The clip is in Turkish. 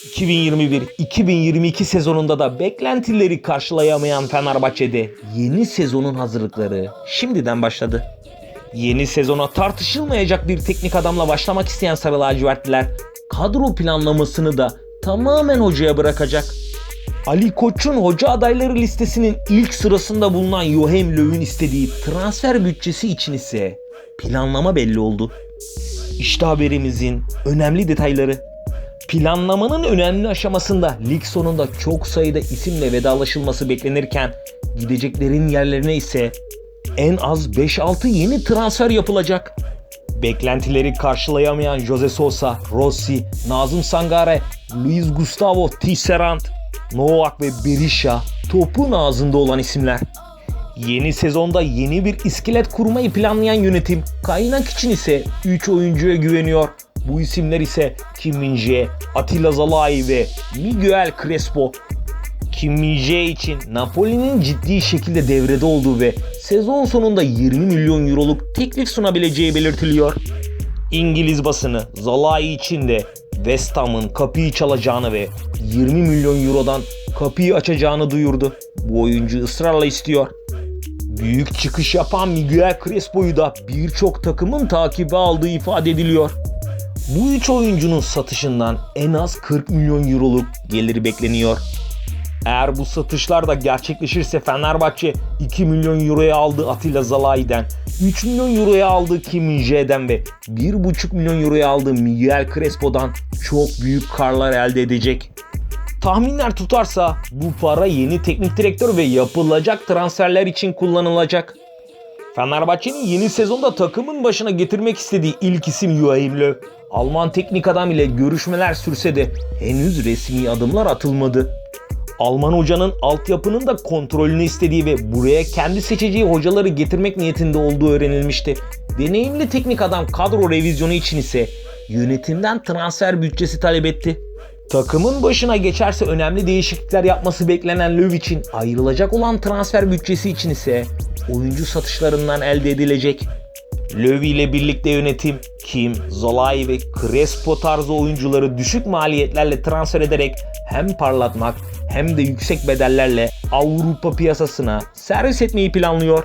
2021-2022 sezonunda da beklentileri karşılayamayan Fenerbahçe'de yeni sezonun hazırlıkları şimdiden başladı. Yeni sezona tartışılmayacak bir teknik adamla başlamak isteyen Sarı Lacivertliler kadro planlamasını da tamamen hocaya bırakacak. Ali Koç'un hoca adayları listesinin ilk sırasında bulunan Joachim Löw'ün istediği transfer bütçesi için ise planlama belli oldu. İşte haberimizin önemli detayları. Planlamanın önemli aşamasında lig sonunda çok sayıda isimle vedalaşılması beklenirken gideceklerin yerlerine ise en az 5-6 yeni transfer yapılacak. Beklentileri karşılayamayan Jose Sosa, Rossi, Nazım Sangare, Luis Gustavo Tisserand, Novak ve Berisha topun ağzında olan isimler. Yeni sezonda yeni bir iskelet kurmayı planlayan yönetim kaynak için ise 3 oyuncuya güveniyor. Bu isimler ise Kim Min-jae, Attila Zalai ve Miguel Crespo. Kim Min-jae için Napoli'nin ciddi şekilde devrede olduğu ve sezon sonunda 20 milyon euroluk teklif sunabileceği belirtiliyor. İngiliz basını Zalai için de West Ham'ın kapıyı çalacağını ve 20 milyon eurodan kapıyı açacağını duyurdu. Bu oyuncu ısrarla istiyor. Büyük çıkış yapan Miguel Crespo'yu da birçok takımın takibi aldığı ifade ediliyor. Bu üç oyuncunun satışından en az 40 milyon euroluk gelir bekleniyor. Eğer bu satışlar da gerçekleşirse Fenerbahçe 2 milyon euroya aldığı Atilla Zalai'den, 3 milyon euroya aldığı Kim Min-jae'den ve 1,5 milyon euroya aldığı Miguel Crespo'dan çok büyük karlar elde edecek. Tahminler tutarsa bu para yeni teknik direktör ve yapılacak transferler için kullanılacak. Fenerbahçe'nin yeni sezonda takımın başına getirmek istediği ilk isim Joachim Löw. Alman teknik adam ile görüşmeler sürse de henüz resmi adımlar atılmadı. Alman hocanın altyapının da kontrolünü istediği ve buraya kendi seçeceği hocaları getirmek niyetinde olduğu öğrenilmişti. Deneyimli teknik adam kadro revizyonu için ise yönetimden transfer bütçesi talep etti. Takımın başına geçerse önemli değişiklikler yapması beklenen Löw için ayrılacak olan transfer bütçesi için ise oyuncu satışlarından elde edilecek. Löw ile birlikte yönetim Kim, Zolai ve Crespo tarzı oyuncuları düşük maliyetlerle transfer ederek hem parlatmak hem de yüksek bedellerle Avrupa piyasasına servis etmeyi planlıyor.